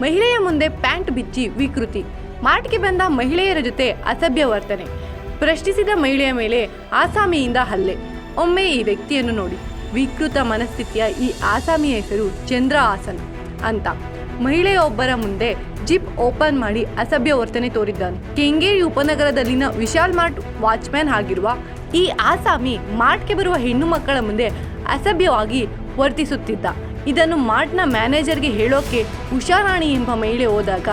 ಮಹಿಳೆಯ ಮುಂದೆ ಪ್ಯಾಂಟ್ ಬಿಚ್ಚಿ ವಿಕೃತಿ. ಮಾರ್ಟ್ಗೆ ಬಂದ ಮಹಿಳೆಯರ ಜೊತೆ ಅಸಭ್ಯ ವರ್ತನೆ. ಪ್ರಶ್ನಿಸಿದ ಮಹಿಳೆಯ ಮೇಲೆ ಆಸಾಮಿಯಿಂದ ಹಲ್ಲೆ. ಒಮ್ಮೆ ಈ ವ್ಯಕ್ತಿಯನ್ನು ನೋಡಿ. ವಿಕೃತ ಮನಸ್ಥಿತಿಯ ಈ ಆಸಾಮಿಯ ಹೆಸರು ಚಂದ್ರ ಹಾಸನ್ ಅಂತ. ಮಹಿಳೆಯೊಬ್ಬರ ಮುಂದೆ ಜಿಪ್ ಓಪನ್ ಮಾಡಿ ಅಸಭ್ಯ ವರ್ತನೆ ತೋರಿದ್ದಾನೆ. ಕೆಂಗೇರಿ ಉಪನಗರದಲ್ಲಿನ ವಿಶಾಲ್ ಮಾರ್ಟ್ ವಾಚ್ಮ್ಯಾನ್ ಆಗಿರುವ ಈ ಆಸಾಮಿ ಮಾರ್ಟ್ಗೆ ಬರುವ ಹೆಣ್ಣು ಮಕ್ಕಳ ಮುಂದೆ ಅಸಭ್ಯವಾಗಿ ವರ್ತಿಸುತ್ತಿದ್ದ. ಇದನ್ನು ಮಾರ್ಟ್ನ ಮ್ಯಾನೇಜರ್ಗೆ ಹೇಳೋಕೆ ಉಷಾರಾಣಿ ಎಂಬ ಮಹಿಳೆ ಹೋದಾಗ,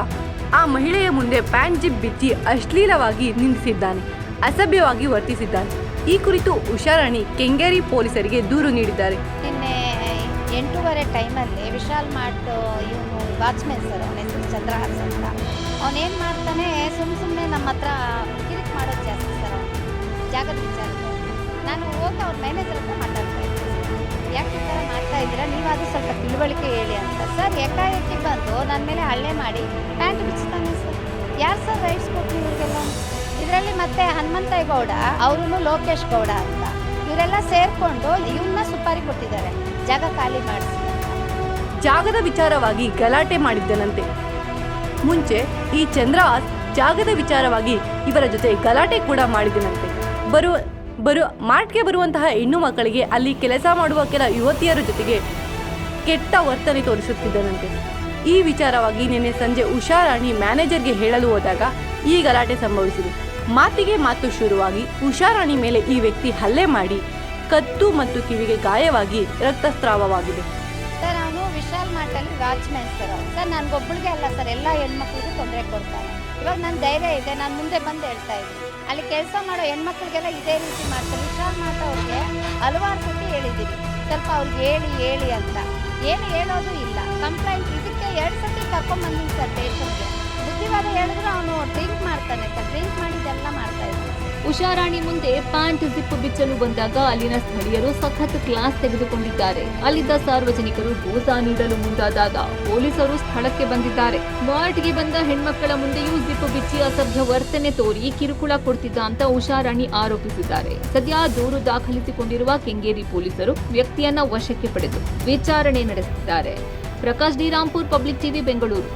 ಆ ಮಹಿಳೆಯ ಮುಂದೆ ಪ್ಯಾಂಟ್ ಜಿಪ್ ಬಿಚ್ಚಿ ಅಶ್ಲೀಲವಾಗಿ ನಿಂದಿಸಿದ್ದಾನೆ, ಅಸಭ್ಯವಾಗಿ ವರ್ತಿಸಿದ್ದಾನೆ. ಈ ಕುರಿತು ಉಷಾರಾಣಿ ಕೆಂಗೇರಿ ಪೊಲೀಸರಿಗೆ ದೂರು ನೀಡಿದ್ದಾರೆ. ನಿನ್ನೆ ಎಂಟೂವರೆ ಟೈಮಲ್ಲಿ ವಿಶಾಲ್ ಮಾರ್ಟ್, ಇವನು ವಾಚ್ಮೆನ್ ಸರ್, ಅವನ ಹೆಸರು ಚಂದ್ರಹಾಸ್ ಅಂತ. ಅವನೇನು ಮಾಡ್ತಾನೆ ಸುಮ್ಮ ಸುಮ್ಮನೆ ನಮ್ಮ ಹತ್ರ ಕಿರಿಕ್ ಮಾಡೋದು ಜಾಸ್ತಿ ಸರ್ ಜಾಗದ ವಿಚಾರ ನಾನು ಹೋಗಿ ಅವ್ರ ಮ್ಯಾನೇಜರ್ ಹತ್ರ ಮಾತಾಡ್ತಾ ಇದ್ದೆ ಯಾಕೆ ಈ ಥರ ಮಾಡ್ತಾ ನೀವು ಅದು ಸ್ವಲ್ಪ ತಿಳುವಳಿಕೆ ಹೇಳಿ ಅಂತ. ಸರ್, ಏಕಾಏಕಿ ಬಂದು ನನ್ನ ಮೇಲೆ ಹಳ್ಳೆ ಮಾಡಿ ಪ್ಯಾಂಟ್ ಬಿಚ್ತಾನೆ ಸರ್. ಯಾರು ಸರ್ ರೈಟ್ಸ್ ಕೊಟ್ಟು ಇವ್ರಿಗೆಲ್ಲ? ಇದರಲ್ಲಿ ಮತ್ತೆ ಹನುಮಂತೇಗೌಡ ಅವರು ಲೋಕೇಶ್ ಗೌಡ ಅಂತ. ಇವರೆಲ್ಲ ಸೇರಿಕೊಂಡು ಇವನ್ನ ಸುಪಾರಿ ಕೊಟ್ಟಿದ್ದಾರೆ. ಜಾಗ ಖಾಲಿ ಮಾಡಿಸಿ ಜಾಗದ ವಿಚಾರವಾಗಿ ಗಲಾಟೆ ಮಾಡಿದ್ದನಂತೆ. ಮುಂಚೆ ಈ ಚಂದ್ರ ಜಾಗದ ವಿಚಾರವಾಗಿ ಇವರ ಜೊತೆ ಗಲಾಟೆ ಕೂಡ ಮಾಡಿದನಂತೆ ಬರುವ ಬರು ಮಾರ್ಟ್ಗೆ ಬರುವಂತಹ ಹೆಣ್ಣು ಮಕ್ಕಳಿಗೆ ಅಲ್ಲಿ ಕೆಲಸ ಮಾಡುವ ಕೆಲ ಯುವತಿಯರ ಜೊತೆಗೆ ಕೆಟ್ಟ ವರ್ತನೆ ತೋರಿಸುತ್ತಿದ್ದನಂತೆ. ಈ ವಿಚಾರವಾಗಿ ನಿನ್ನೆ ಸಂಜೆ ಉಷಾರಾಣಿ ಮ್ಯಾನೇಜರ್ಗೆ ಹೇಳಲು ಹೋದಾಗ ಈ ಗಲಾಟೆ ಸಂಭವಿಸಿದೆ. ಮಾತಿಗೆ ಮಾತು ಶುರುವಾಗಿ ಉಷಾರಾಣಿ ಮೇಲೆ ಈ ವ್ಯಕ್ತಿ ಹಲ್ಲೆ ಮಾಡಿ ಕತ್ತು ಮತ್ತು ಕಿವಿಗೆ ಗಾಯವಾಗಿ ರಕ್ತಸ್ರಾವವಾಗಿದೆ. ಸರ್, ನಾನು ವಿಶಾಲ್ ಮಾರ್ಟಲ್ಲಿ ವಾಚ್ಮ್ಯಾನ್ ಸರ್. ಸರ್ ನನಗೊಬ್ಬಳಿಗೆ ಅಲ್ಲ ಸರ್, ಎಲ್ಲ ಹೆಣ್ಮಕ್ಳಿಗೂ ತೊಂದರೆ ಕೊಡ್ತಾನೆ ಇವಾಗ ನನ್ನ ಧೈರ್ಯ ಇದೆ, ನಾನು ಮುಂದೆ ಬಂದು ಹೇಳ್ತಾ ಇದ್ದೀನಿ. ಅಲ್ಲಿ ಕೆಲಸ ಮಾಡೋ ಹೆಣ್ಮಕ್ಳಿಗೆಲ್ಲ ಇದೇ ರೀತಿ ಮಾಡ್ತಾರೆ. ವಿಶ್ರಾಮ್ ಅವ್ರಿಗೆ ಹಲವಾರು ಸತಿ ಹೇಳಿದ್ದೀನಿ. ಸ್ವಲ್ಪ ಅವ್ರಿಗೆ ಹೇಳಿ ಹೇಳಿ ಅಂತ. ಏನು ಹೇಳೋದು ಇಲ್ಲ. ಕಂಪ್ಲೇಂಟ್ ಇದಕ್ಕೆ ಎರಡು ಸತಿ ಕರ್ಕೊಂಬಂದಿನಿ ಸರ್ ಪೇಷಂಟ್ಗೆ ಬುದ್ಧಿವಾದ ಹೇಳಿದ್ರು ಅವನು ಡ್ರಿಂಕ್ ಮಾಡ್ತಾನೆ ಸರ್. ಡ್ರಿಂಕ್ ಮಾಡಿದ್ದೆಲ್ಲ ಮಾಡ್ತಾ ಉಷಾರಾಣಿ ಮುಂದೆ ಪ್ಯಾಂಟ್ ಜಿಪ್ ಬಿಚ್ಚಲು ಬಂದಾಗ ಅಲ್ಲಿನ ಸ್ಥಳೀಯರು ಸಖತ್ ಕ್ಲಾಸ್ ತೆಗೆದುಕೊಂಡಿದ್ದಾರೆ. ಅಲ್ಲಿದ್ದ ಸಾರ್ವಜನಿಕರು ಗೋಸಾ ನೀಡಲು ಮುಂದಾದಾಗ ಪೊಲೀಸರು ಸ್ಥಳಕ್ಕೆ ಬಂದಿದ್ದಾರೆ. ವಾರ್ಡ್ಗೆ ಬಂದ ಹೆಣ್ಮಕ್ಕಳ ಮುಂದೆಯೂ ಜಿಪ್ ಬಿಚ್ಚಿ ಅಸಭ್ಯ ವರ್ತನೆ ತೋರಿ ಕಿರುಕುಳ ಕೊಡ್ತಿದ್ದ ಅಂತ ಉಷಾರಾಣಿ ಆರೋಪಿಸಿದ್ದಾರೆ. ಸದ್ಯ ದೂರು ದಾಖಲಿಸಿಕೊಂಡಿರುವ ಕೆಂಗೇರಿ ಪೊಲೀಸರು ವ್ಯಕ್ತಿಯನ್ನ ವಶಕ್ಕೆ ಪಡೆದು ವಿಚಾರಣೆ ನಡೆಸಿದ್ದಾರೆ. Prakash Dirampur public TV, Bengaluru.